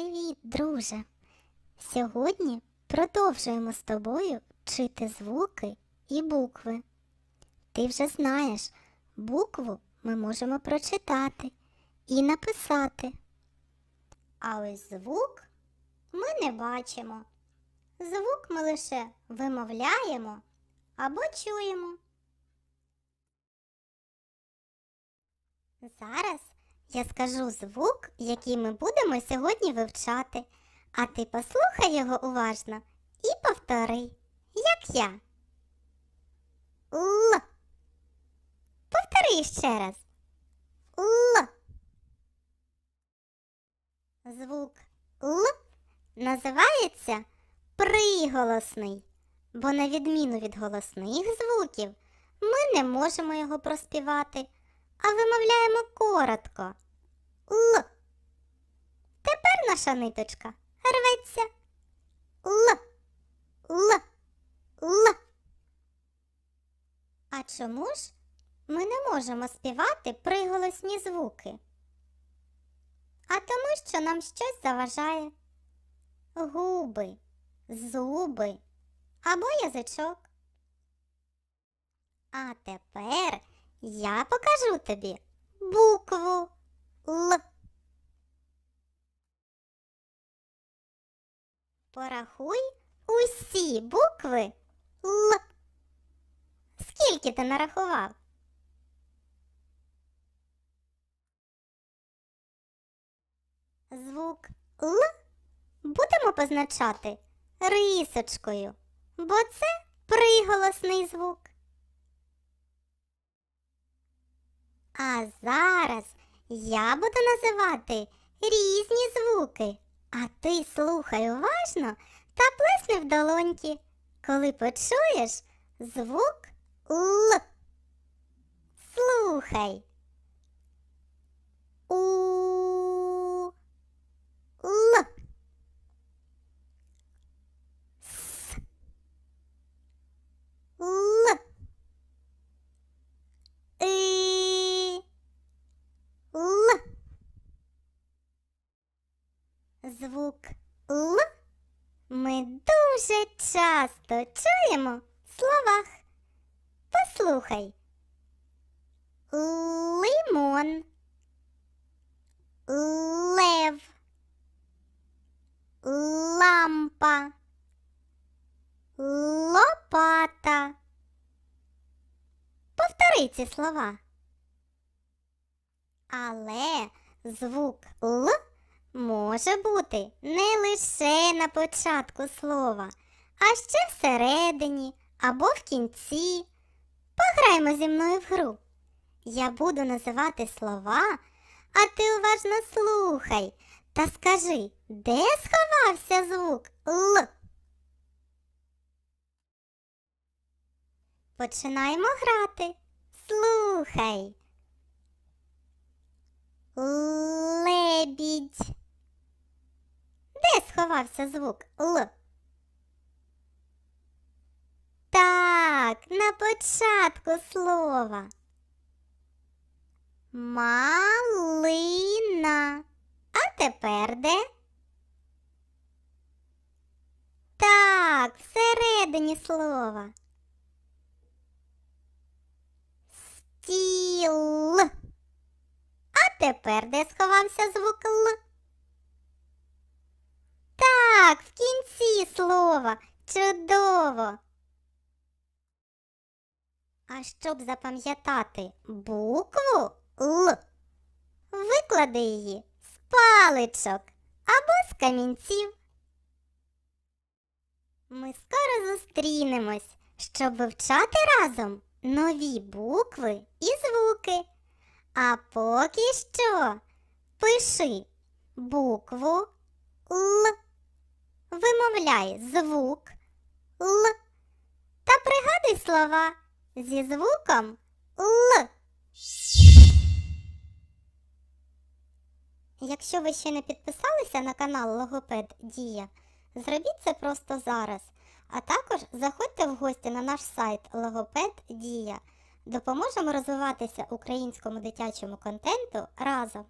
Привіт, друже! Сьогодні продовжуємо з тобою вчити звуки і букви. Ти вже знаєш, букву ми можемо прочитати і написати. А ось звук ми не бачимо. Звук ми лише вимовляємо або чуємо. Зараз я скажу звук, який ми будемо сьогодні вивчати, а ти послухай його уважно і повтори, як я. Л. Повтори ще раз. Л. Звук Л називається приголосний, бо на відміну від голосних звуків ми не можемо його проспівати а вимовляємо коротко. Л. Тепер наша ниточка рветься. Л. Л. Л. А чому ж ми не можемо співати приголосні звуки? А тому, що нам щось заважає. Губи, зуби або язичок. А тепер я покажу тобі букву Л. Порахуй усі букви Л. Скільки ти нарахував? Звук Л будемо позначати рисочкою, бо це приголосний звук. А зараз я буду називати різні звуки, а ти слухай уважно та плесни в долоньки, коли почуєш звук Л. Слухай. У. Л. С. Л. И. Л. Звук Л ми дуже часто чуємо в словах. Послухай. Лимон. Лев. Лампа. Лопата. Повтори ці слова. Але звук Л може бути не лише на початку слова, а ще всередині або в кінці. Пограємо зі мною в гру. Я буду називати слова, а ти уважно слухай та скажи, де сховався звук Л. Починаємо грати. Слухай. Лебідь. Де сховався звук Л? Так, на початку слова. Малина. А тепер де? Так, всередині слова. Стіл. А тепер де сховався звук Л? Так, в кінці слова. Чудово. А щоб запам'ятати букву Л, виклади її з паличок або з камінців. Ми скоро зустрінемось, щоб вивчати разом нові букви і звуки. А поки що пиши букву Л, вимовляй звук Л та пригадуй слова зі звуком Л. Якщо ви ще не підписалися на канал Логопед Дія, зробіть це просто зараз. А також заходьте в гості на наш сайт Логопед Дія. Допоможемо розвиватися українському дитячому контенту разом.